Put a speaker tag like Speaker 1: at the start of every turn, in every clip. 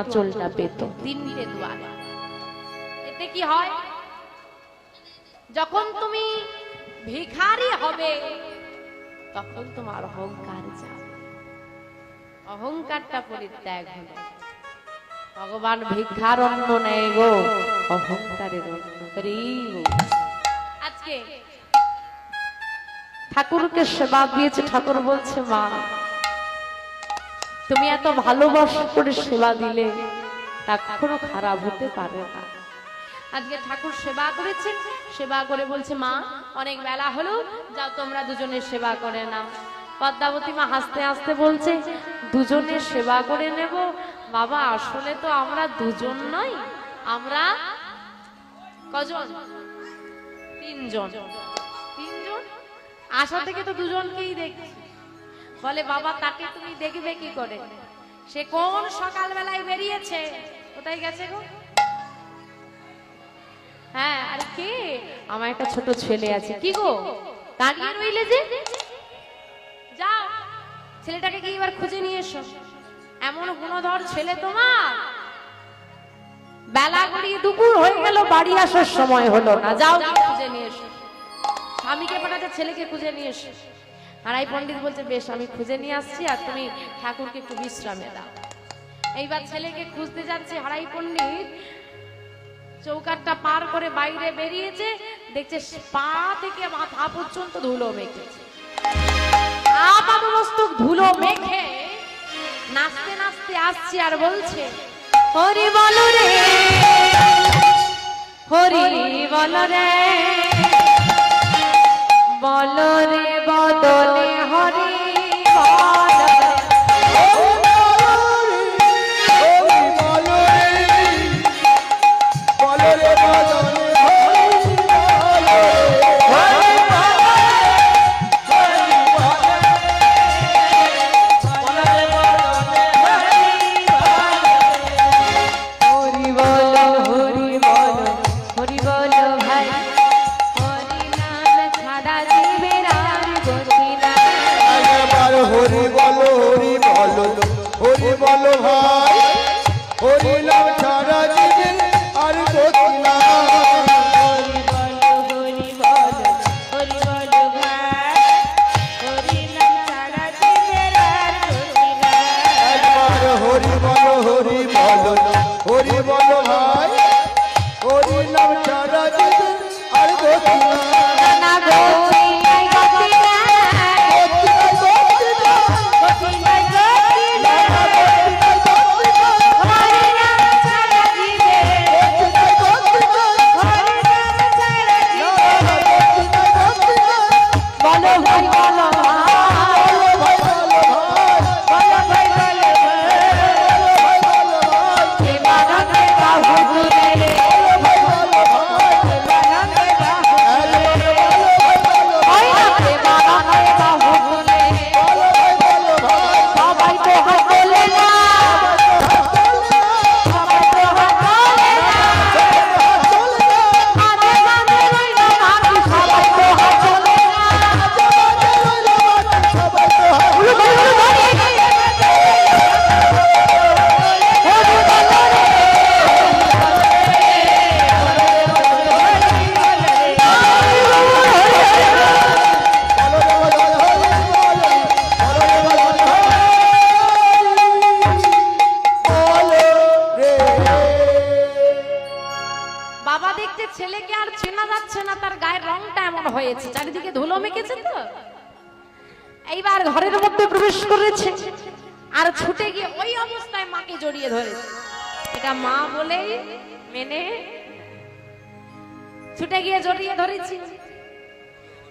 Speaker 1: আঁচলটা পেত। এতে কি হয়? যখন তুমি ভিখারি হবে, তখন তোমার অহংকার যাবে। অহংকারটা পরিত্যাগ হলো। ভগবান ভিক্ষার অন্ন নেয় গো, অহংকারের অন্ন আজকে ঠাকুরকে সেবা দিয়েছে, ঠাকুর বলছে, মা তুমি এত ভালোবাসা করে সেবা দিলে, তা কখনো খারাপ হতে পারে না। আজকে ঠাকুর সেবা করেছেন সেবা করে বলছে, মা, অনেক বেলা হলো, যাও তোমরা দুজনের সেবা করে নাও। পদ্মাবতী মা হাসতে হাসতে বলছে দুজনের সেবা করে নেব? বাবা, আসলে তো আমরা দুজন নই, আমরা কজন? তিনজন। তিনজন? আশা থেকে তো দুজনকেই দেখছি। বলে, বাবা তাকে তুমি দেখবে কি করে? সে কোন সকালবেলায় বেরিয়েছে? কোথায় গেছে গো? হ্যাঁ আর কে? আমার একটা ছোট ছেলে আছে। কি গো? দাঁড়িয়ে রইলে যে? যাও, ছেলেটাকে কি এবার খুঁজে নিয়ে এসো। এমন গুণধর ছেলে তোমার। বেলা গড়িয়ে দুপুর হয়ে গেল, বাড়ি আসার সময় হলো না। যাও খুঁজে নিয়ে এসো। স্বামীকে পাঠাতে ছেলেকে খুঁজে নিয়ে এসো। হারাই পণ্ডিত বলছে, বেশ, আমি খুঁজে নিয়ে আসছি আর তুমি ঠাকুরকে একটু বিশ্রামে দাও। এইবার ছেলেকে খুঁজতে যাচ্ছে হারাই পণ্ডিত। চৌকাটটা পার করে বাইরে বেরিয়েছে, দেখছে পা থেকে মাথা পর্যন্ত ধুলো মেখেছে আপাদমস্তক ধুলো মেখে নাচতে নাচতে আসছে আর বলছে, হরি বল রে, হরি বল রে বল রে বদলে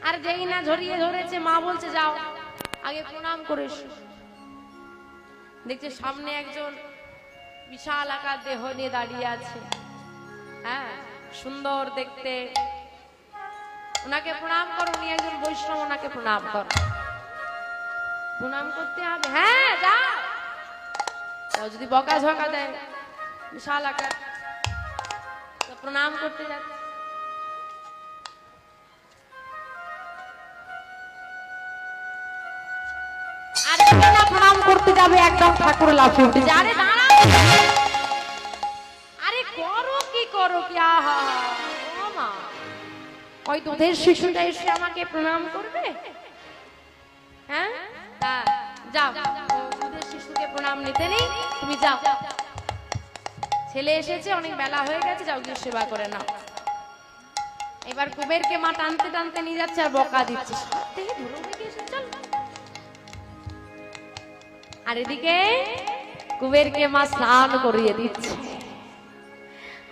Speaker 1: আর যেই না জড়িয়ে ধরেছে, মা বলছে, যাও, আগে প্রণাম করে। দেখছে সামনে একজন বিশাল আকার দেহ নিয়ে দাঁড়িয়ে আছে। হ্যাঁ সুন্দর দেখতে। ওনাকে প্রণাম করো, উনি একজন বৈষ্ণব, ওনাকে প্রণাম করো। প্রণাম করতে হবে। হ্যাঁ যা ও যদি বকা ঝকা দেয়, বিশাল আকার। প্রণাম করতে যাচ্ছে। আর যাবে একদম ঠাকুর লাফিয়ে উঠেছে আরে দাঁড়াও। করো কি আহা ও মা। ওই দুধের শিশুটা এসে আমাকে প্রণাম করবে? হ্যাঁ? যাও। দুধের শিশুকে প্রণাম নিতে নেই। তুমি যাও। ছেলে এসেছে অনেক বেলা হয়ে গেছে যাও গিয়ে সেবা করে নাও। এবার কুবেরকে মা টানতে টানতে নিয়ে যাচ্ছে আর বকা দিচ্ছে। আর এদিকে কুবেরকে মা স্নান করিয়ে দিচ্ছে।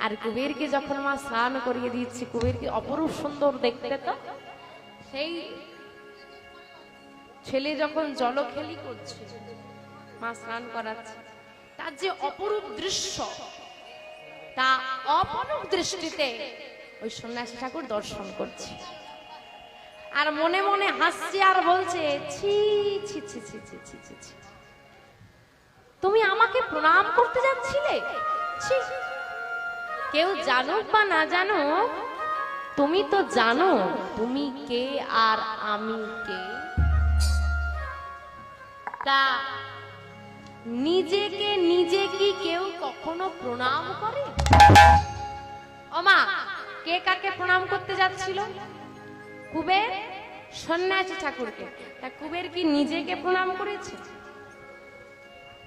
Speaker 1: আর কুবেরকে যখন মা স্নান করিয়ে দিচ্ছে, কুবেরকে অপরূপ সুন্দর দেখতে তো। সেই ছেলে যখন জলখেলি করছে, মা স্নান করাচ্ছে, তার যে অপরূপ দৃশ্য, তা অপরূপ দৃষ্টিতে ওই সন্ন্যাসী ঠাকুর দর্শন করছে। আর মনে মনে হাসছে আর বলছে, ছি ছি ছি ছি ছি ছি ছি ছি তুমি আমাকে প্রণাম করতে যাচ্ছিলে? কেউ জানুক বা না জানুক, তুমি তো জানো তুমি কে আর আমি কে। তা নিজেকে নিজে কি কেউ কখনো প্রণাম করে? ওমা কে কাকে প্রণাম করতে যাচ্ছিল? কুবের সন্ন্যাসী ঠাকুরকে। তা কুবের কি নিজেকে প্রণাম করেছে?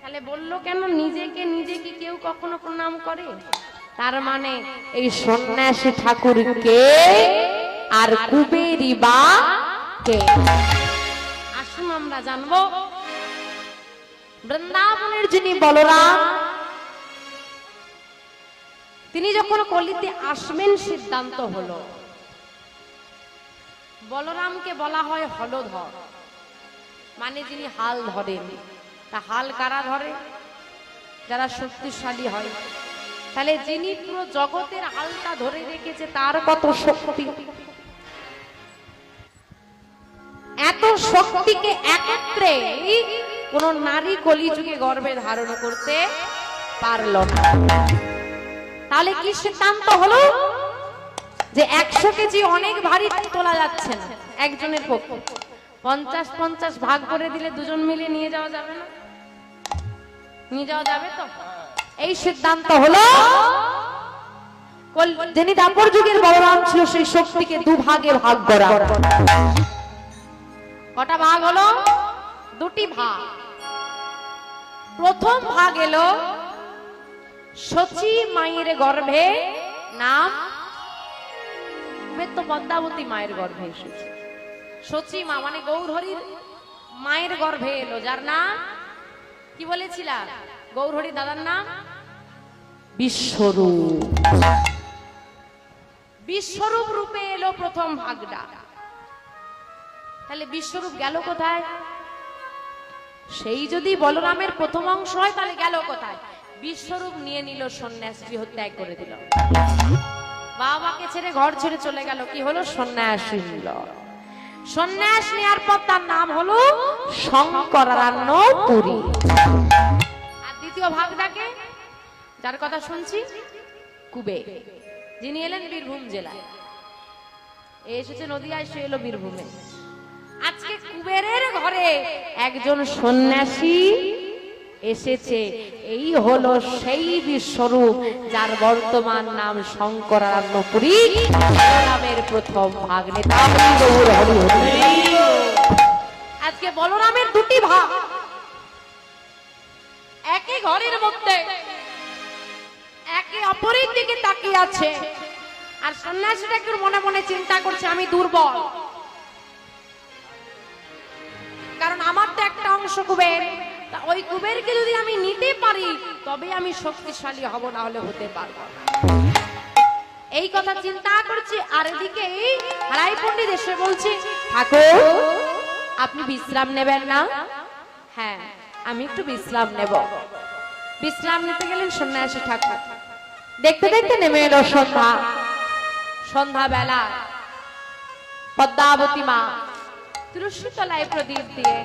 Speaker 1: তাহলে বলল কেন, নিজেকে নিজে কি কেউ কখনো প্রণাম করে? তার মানে এই সন্ন্যাসী ঠাকুরকে আর কুবেরই বা কে? আসুন আমরা জানব। বৃন্দাবনের যিনি বলরাম, তিনি যখন কলিতে আসবেন, সিদ্ধান্ত হলো। বলরামকে বলা হয় হলধর মানে যিনি হাল ধরেন। তা হাল কারা ধরে? যারা শক্তিশালী হয়। তাহলে যিনি পুরো জগতের হালটা ধরে রেখেছে, তার কত শক্তি? এত শক্তিকে একত্রে কোন নারী কলিযুগে গর্ভে ধারণ করতে পারল না। তাহলে কি সিদ্ধান্ত হলো? যে একশো কেজি অনেক ভারী তোলা যাচ্ছে না, একজনের পক্ষে। পঞ্চাশ পঞ্চাশ ভাগ করে দিলে দুজন মিলে নিয়ে যাওয়া যাবে না? নিয়ে যাওয়া যাবে তো? এই সিদ্ধান্ত হলো যিনি দাপর যুগের বলরাম ছিল, সেই শক্তিকে ভাগ করা। কটা ভাগ হলো? দুটি ভাগ। প্রথম ভাগ এলো সচি মায়ের গর্ভে, নাম তো পদ্মাবতী মায়ের গর্ভে এসেছে। সচি মা মানে গৌরহরির মায়ের গর্ভে এলো। যার নাম? কি বলেছিলাম গৌরহরি দাদার নাম? বিশ্বরূপ। বিশ্বরূপ রূপে এলো প্রথম ভাগটা। তাহলে বিশ্বরূপ গেল কোথায়? সেই যদি বলরামের প্রথম অংশ হয়, তাহলে গেল কোথায়? বিশ্বরূপ নিয়ে নিল সন্ন্যাস, গৃহত্যাগ করে দিল। বাবাকে ছেড়ে ঘর ছেড়ে চলে গেল। কি হলো? সন্ন্যাসী নিল সন্ন্যাস নেওয়ার পর তার নাম হলো শঙ্করারণ্য পুরী। আর দ্বিতীয় ভাগ ডাকে যার কথা শুনছি, কুবে। যিনি এলেন বীরভূম জেলায়। এসেছে নদিয়ায়, সে এলো বীরভূমে। আজকে কুবেরের ঘরে একজন সন্ন্যাসী এসেছে। এই হলো সেই বিশ্বরূপ যার বর্তমান নাম শঙ্করারণ্যপুরী বলরামের প্রথম হরি। আজকে বলরামের দুটি ভাগ। একই ঘরের মধ্যে, একে অপরের দিকে তাকিয়ে আছে। আর সন্ন্যাসীটাকে মনে মনে চিন্তা করছে, আমি দুর্বল। কারণ আমার তো একটা অংশ কুবের। ওই কুবেরকে যদি আমি নিতে পারি, তবে আমি শক্তিশালী হব, না হলে হতে পারব এই কথা চিন্তা করছি, আর এদিকে হারাই পণ্ডিত এসে বলছে, ঠাকুর, আপনি বিশ্রাম নেবেন না? হ্যাঁ আমি একটু বিশ্রাম নেব। বিশ্রাম নিতে গেলেন সন্ন্যাসী ঠাকুর। দেখতে দেখতে নেমে এলো সন্ধ্যা। সন্ধ্যা বেলা পদ্মাবতী মা তুলসী তলায় প্রদীপ দিয়ে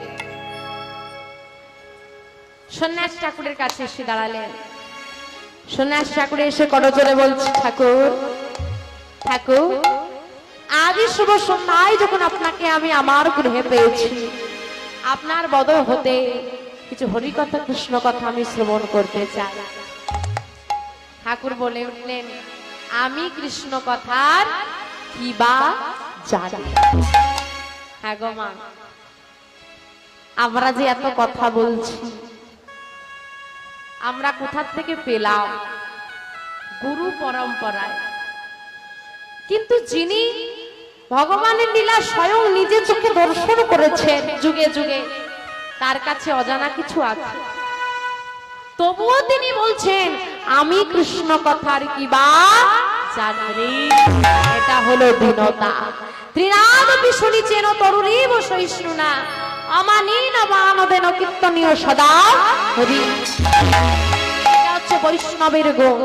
Speaker 1: সন্ন্যাস ঠাকুরের কাছে এসে দাঁড়ালেন। সন্ন্যাস ঠাকুর এসে করজোরে বলছে, ঠাকুর ঠাকুর, আজই শুভ সন্ধ্যায় যখন আপনাকে আমি আমার গৃহে পেয়েছি। আপনার বদল হতে কিছু হরিকথা, কৃষ্ণ কথা আমি শ্রবণ করতে চাই। ঠাকুর বলে উঠলেন, আমি কৃষ্ণ কথার কি বা জানি? হ্যাঁ আমরা যে এত কথা বলছি আমরা কোথা থেকে পেলাম? গুরু পরম্পরায়। কিন্তু যিনি ভগবানের লীলা স্বয়ং নিজে চোখে দর্শন করেছেন যুগে যুগে, তার কাছে অজানা কিছু আছে। তবুও তিনি বলছেন, আমি কৃষ্ণ কথার কি বা জানি এটা হলো দীনতা। ত্রিনাদপি শুনিছেন তরুণীব সহিষ্ণুনা বৈষ্ণবের গুণ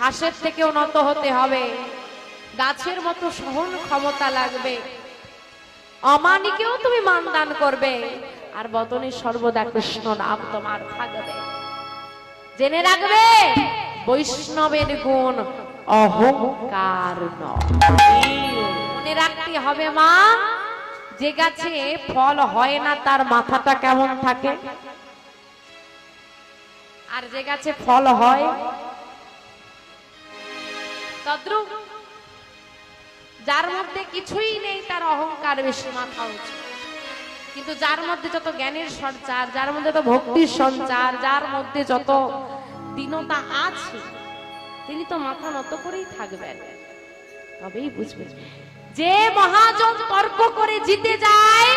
Speaker 1: ঘাসের থেকেও নত হতে হবে। গাছের মতো সহন ক্ষমতা লাগবে। অমানিকেও তুমি মান দান করবে। আর বদনে সর্বদা কৃষ্ণ নাম তোমার থাকবে। জেনে রাখবে, বৈষ্ণবের গুণ অহংকার নয়। মনে রাখতে হবে মা, যে গাছে ফল হয় না, তার মাথাটা কেমন থাকে? আর যে গাছে ফল হয় যার মধ্যে কিছুই নেই, তার অহংকার বেশি মাথা উচিত কিন্তু যার মধ্যে যত জ্ঞানের সঞ্চার, যার মধ্যে যত ভক্তির সঞ্চার, যার মধ্যে যত দীনতা আছে, তিনি তো মাথা নত করেই থাকবেন। তবেই বুঝবেন। যে মহাজন তর্ক করে জিতে যায়,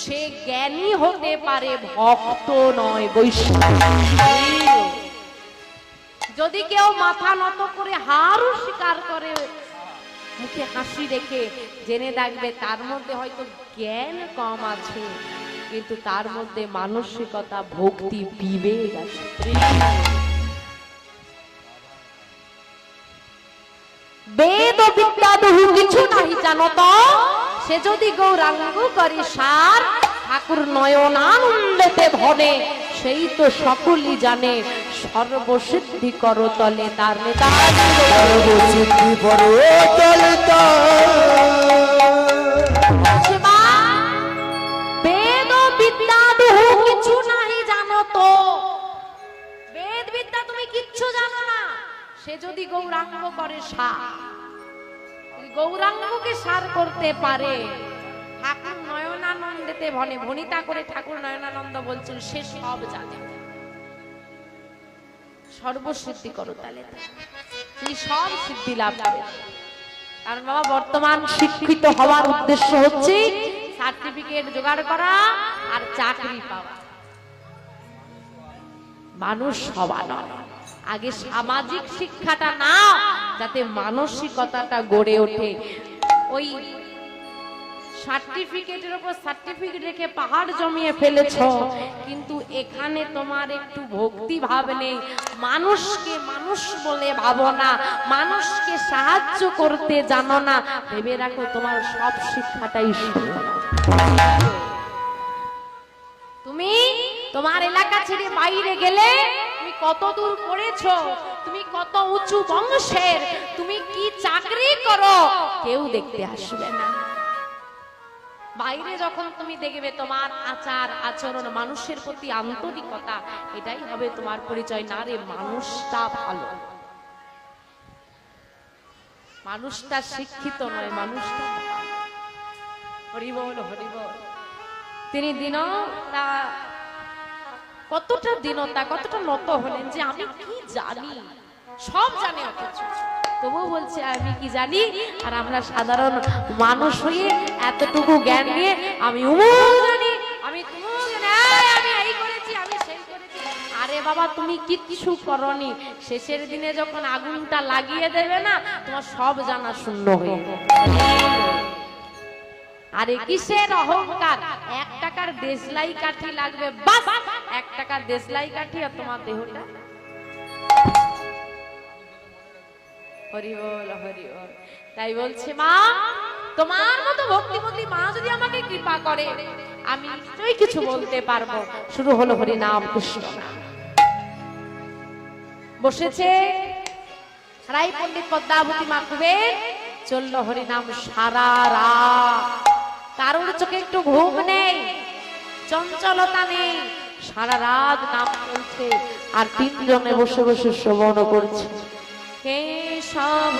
Speaker 1: সে জ্ঞানী হতে পারে, ভক্ত নয়, বৈষ্ণব। যদি কেউ মাথা নত করে হারও স্বীকার করে, মুখে হাসি রেখে জেনে রাখবে তার মধ্যে হয়তো জ্ঞান কম আছে, কিন্তু তার মধ্যে মানসিকতা, ভক্তি, বিবেক আছে। বেদ ও বিদ্যা বহু কিছু নাহি জানো তো? সে যদি গৌরাঙ্গ করি সার ঠাকুর নয়নানন্দেতে ভরে সেই তো সকলই জানে সর্বসিদ্ধি তার নেতা।
Speaker 2: সর্বসিদ্ধি পরে চলিতা
Speaker 1: বেদ বিদ্যা বহু কিছু নাহি জানো তো? বেদ বিদ্যা তুমি কিচ্ছু জানো না। সে যদি গৌরাঙ্গ করে সার যদি গৌরাঙ্গকে সার করতে পারে। ঠাকুর নয়নানন্দেতে ভনে ভনিতা করে ঠাকুর নয়নানন্দ বলছেন, সে সব জানে। সর্বসিদ্ধি করো তাহলে সব সিদ্ধি লাভ করে। কারণ বাবা, বর্তমান শিক্ষিত হওয়ার উদ্দেশ্য হচ্ছে সার্টিফিকেট জোগাড় করা আর চাকরি পাওয়া। মানুষ হওয়া নয়। আগে সামাজিক শিক্ষাটা না যাতে মানসিকতাটা গড়ে ওঠে। ওই সার্টিফিকেটের উপর সার্টিফিকেট রেখে পাহাড় জমিয়ে ফেলেছ, কিন্তু এখানে তোমার একটু ভক্তি ভাব নেই। মানুষকে মানুষ বলে ভাবো না, মানুষকে সাহায্য করতে জানো না। ভেবে রাখো, তোমার সব শিক্ষাটাই তুমি তোমার এলাকা ছেড়ে বাইরে গেলে তুমি কত দূর পড়েছো? তুমি কত উঁচু বংশের, তুমি কি চাকরি করো? কেউ দেখতে আসবে না। বাইরে যখন তুমি দেখবে তোমার আচার, আচরণ, মানুষের প্রতি আন্তরিকতা, এটাই হবে তোমার পরিচয়। না রে, মানুষটা ভালো। মানুষটা শিক্ষিত নয়, মানুষটা। হরিবল হরিবল তিনি দিন কতটা দিনতা, কতটা নত হলেন যে আমি কি জানি? সব জানে অথচ তবুও বলছে, আমি কি জানি? আর আমরা সাধারণ মানুষ হয়ে এতটুকু জ্ঞান নিয়ে আমি জানি। আমি আরে বাবা, তুমি কিচ্ছু করনি। শেষের দিনে যখন আগুনটা লাগিয়ে দেবে না, তোমার সব জানা শূন্য হয়ে আরে কিসের অহংকার? এক টাকার দেশলাই কাঠি লাগবে, বাস! এক টাকার দেশলাই কাঠি আর তোমার দেহটা? হরি বল হরি বল তাই বলছে, মা, তোমার মতো মা যদি আমাকে কৃপা করে, আমি নিশ্চয়ই কিছু বলতে পারব। শুরু হলো হরি নাম বসেছে রাই পণ্ডিত পদ্মাবতী মাকুবে চলল হরিনাম সারা রাত। কারোর চোখে একটু ঘুম নেই, চঞ্চলতা নেই, সারা রাত নাম চলছে। আর তিনজনে বসে বসে শ্রবণ করছে। হে সব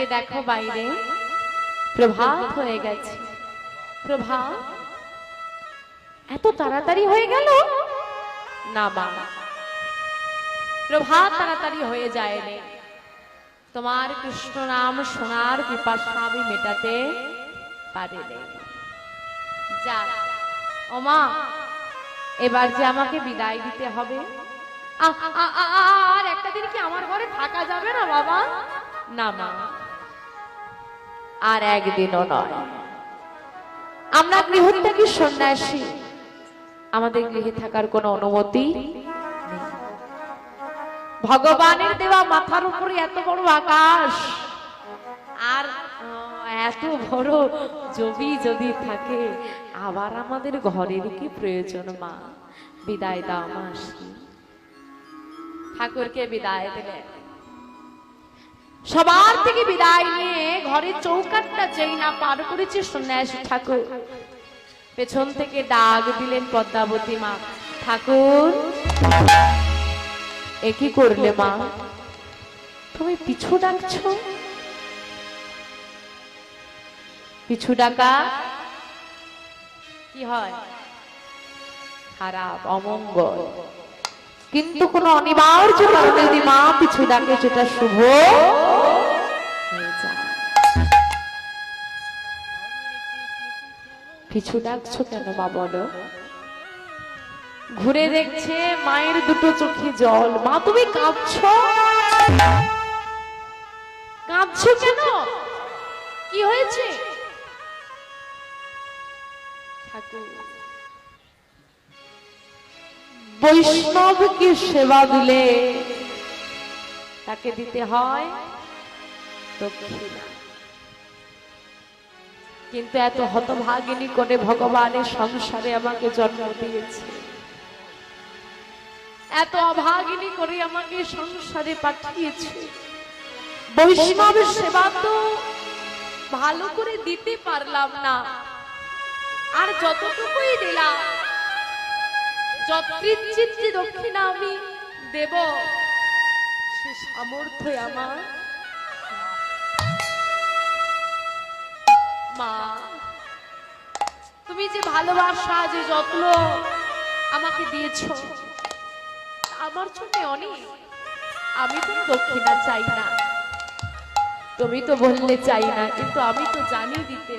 Speaker 1: তাকিয়ে দেখো বাইরে। প্রভাত হয়ে গেছে। প্রভাত এত তাড়াতাড়ি হয়ে গেল? না মা। প্রভাত তাড়াতাড়ি হয়ে যায়নি তোমার কৃষ্ণ নাম শোনার পিপাসা আমি মেটাতে পারিনি যা। ও মা এবার যে আমাকে বিদায় দিতে হবে। আর একটা দিন কি আমার ঘরে থাকা যাবে না বাবা? না মা। আর একদিনও নয়। আমরা গৃহ থেকে সন্ন্যাসী। আমাদের গৃহে থাকার কোনো অনুমতি ভগবানের দেওয়া মাথার উপরে এত বড় আকাশ, আর এত বড় জমি যদি থাকে, আবার আমাদের ঘরের কি প্রয়োজন মা? বিদায় দাও মাসি ঠাকুরকে বিদায় দিলেন। সবার থেকে বিদায় নিয়ে ঘরের চৌকাটটা যেই না পার করেছে, সন্ন্যাসী ঠাকুর। পেছন থেকে ডাক দিলেন পদ্মাবতী মা, ঠাকুর, এ কি করলে মা? তুমি পিছু ডাকছো? পিছু ডাকা? কি হয়? খারাপ, অমঙ্গল। কিন্তু কোনো অনিবার্য কারণে যদি মা পিছু ডাকে, সেটা শুভ। পিছু ডাকছো কেন মা বলো? ঘুরে দেখছে মায়ের দুটো চোখে জল। মা, তুমি কাঁদছো? কাঁদছো কেন? কি হয়েছে? বৈষ্ণবকে সেবা দিলে তাকে দিতে হয় দক্ষিণা। কিন্তু এত হতভাগিনী করে ভগবানের সংসারে আমাকে জন্ম দিয়েছে। এত অভাগিনী করে আমাকে সংসারে পাঠিয়েছে। বৈষ্ণবের সেবা তো ভালো করে দিতে পারলাম না। আর যতটুকুই দিলাম যৎকিঞ্চিত যে দক্ষিণা আমি দেব, সে সামর্থ্য আমার মা। তুমি যে ভালোবাসা, যে যত্ন আমাকে দিয়েছ, আমার জন্য অনেক। আমি তো দক্ষিণা চাই না। তুমি তো বললে চাই না, কিন্তু আমি তো জানি দিতে।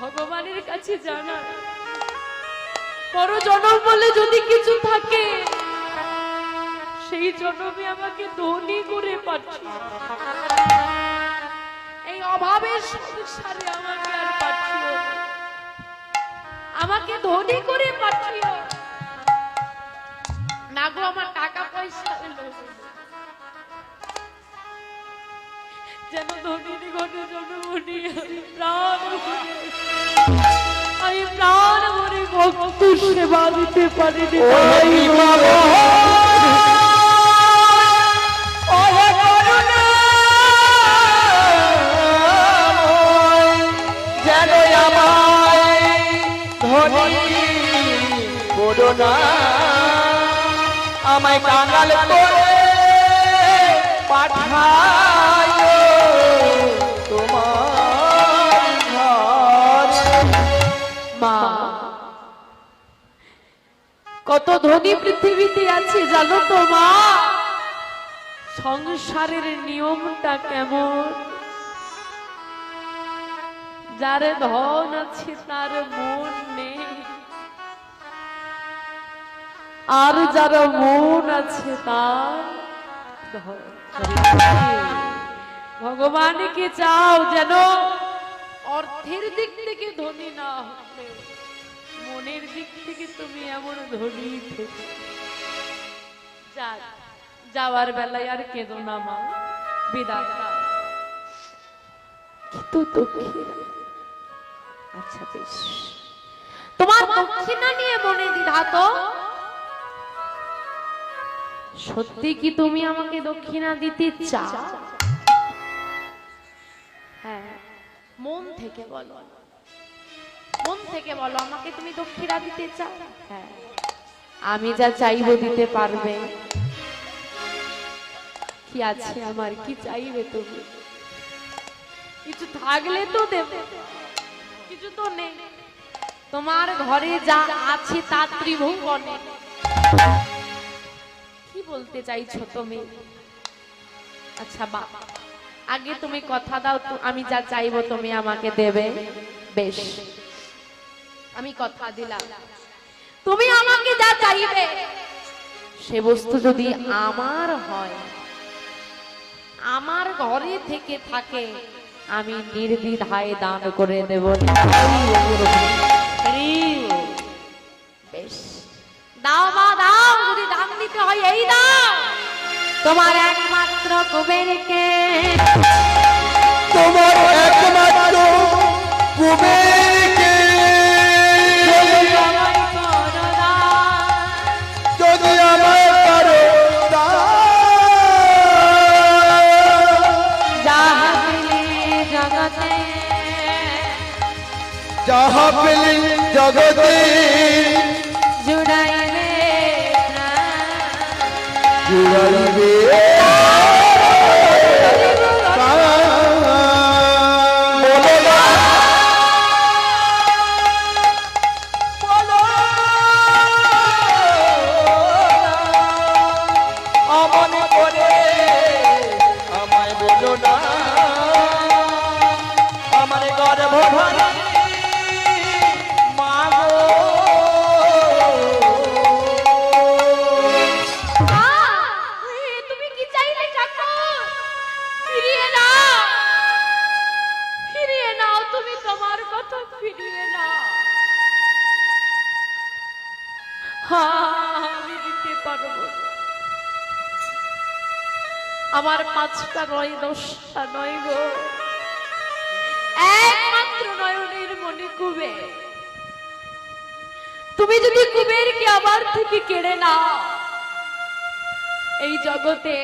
Speaker 1: ভগবানের কাছে জানা। জন্ম বলে যদি কিছু থাকে, সেই জন্মে আমাকে ধনী করে পাঠিয়ে অভাবের সংসারে আমাকে আর পাঠিও আমাকে ধনী করে পাঠিও। না গো আমার টাকা পয়সা যেন ধনীর ঘটে জন্মনি আমি প্রাণ ভরে আমি প্রাণ ভরে ভক্ত সেবা দিতে পারিনি।
Speaker 2: আমায় কাঙাল করে পাঠায় তোমার
Speaker 1: মা, কত ধনী পৃথিবীতে আছে জানো তো মা? সংসারের নিয়মটা কেমন? যার ধন আছে তার মন নেই। আর যার মন আছে তার। ভগবানকে চাও যেন অর্থের দিক থেকে ধনী না হলে মনের দিক থেকে তুমি এমন ধনী। যাওয়ার বেলায় আর কেঁদো না মা। বিদায়। আচ্ছা বেশ। তোমার দক্ষিণা নিয়ে মনে দ্বিধা তো? সত্যি কি তুমি আমাকে দক্ষিণা দিতে চাও? হ্যাঁ মন থেকে বলো। মন থেকে বলো, আমাকে তুমি দক্ষিণা দিতে চাও? হ্যাঁ আমি যা চাইব দিতে পারবে। কি আছে আমার? কি চাইবে তুমি? কিছু থাকলে তো দেবে। কিছু তো নেই। তোমার ঘরে যা আছে তা ত্রিভুবনে। বলতে চাইছো তুমি? আচ্ছা বাবা আগে তুমি কথা দাও আমি যা চাইব তুমি আমাকে দেবে। বেশ, আমি কথা দিলাম। তুমি আমাকে যা চাইবে, সে বস্তু যদি আমার হয়, আমার ঘরে থেকে থাকে, আমি নির্দ্বিধায় দান করে দেব। দাও মা দাও যদি দান দিতে হয় এই দাও। তোমার একমাত্র কুবেরকে।
Speaker 2: তোমার একমাত্র কুবেরকে। যদি আমার কারও
Speaker 1: যাহা পেলে জগতে।
Speaker 2: যাহা পেলে জগতে।
Speaker 1: Hallelujah. আমার পাঁচটা নয়, দশটা নয় গো। একমাত্র নয়নের মনে কুবে। তুমি যদি কুবেরকে আমার থেকে কেড়ে নাও, এই জগতে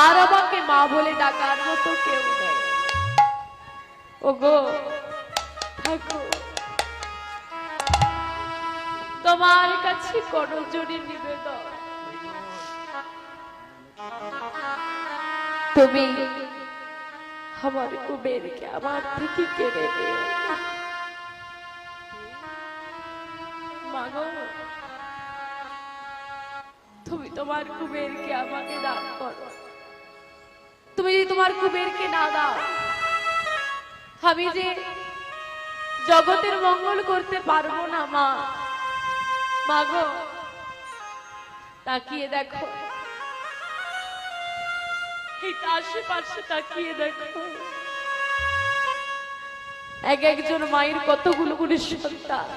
Speaker 1: আর আমাকে মা বলে ডাকার মতো কেউ নেই। ওগো ঠাকুর তোমার কাছে করজোড়ি নিবেদন। তুমি আমার কুবেরকে আমার থেকে কেড়ে নিও। মাগো, তুমি তোমার কুবেরকে আমাকে দান করো। তুমি যদি তোমার কুবেরকে না দাও, আমি যে জগতের মঙ্গল করতে পারব না, মা। মাগো, তাকিয়ে দেখো। আশেপাশে তাকিয়ে দেখো। এক একজন মায়ের কতগুলো করে সন্তান।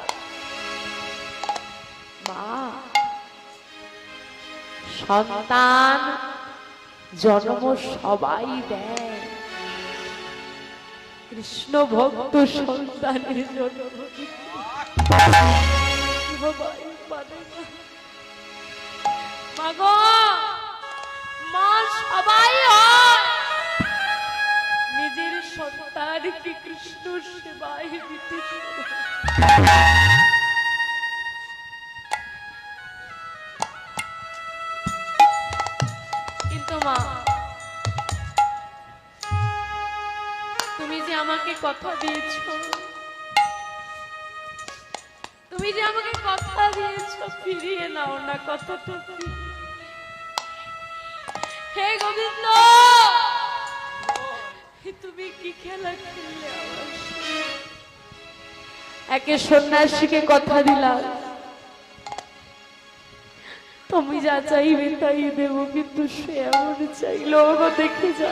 Speaker 1: মা, সন্তান জন্ম সবাই দেয়। কৃষ্ণ ভক্ত সন্তানের জন্ম। সবাই নিজের সন্তানকে কৃষ্ণ সেবায় কিন্তু মা, তুমি যে আমাকে কথা দিয়েছ, তুমি যে আমাকে কথা দিয়েছ, ফিরিয়ে নাও না কথাটা। হে গোবিন্দ! তুমি কি খেলা খেললে একে সন্ন্যাসীকে কথা দিলাম তুমি যা চাইবে তাই দেবো, কিন্তু সে এমন চাইলো দেখে যা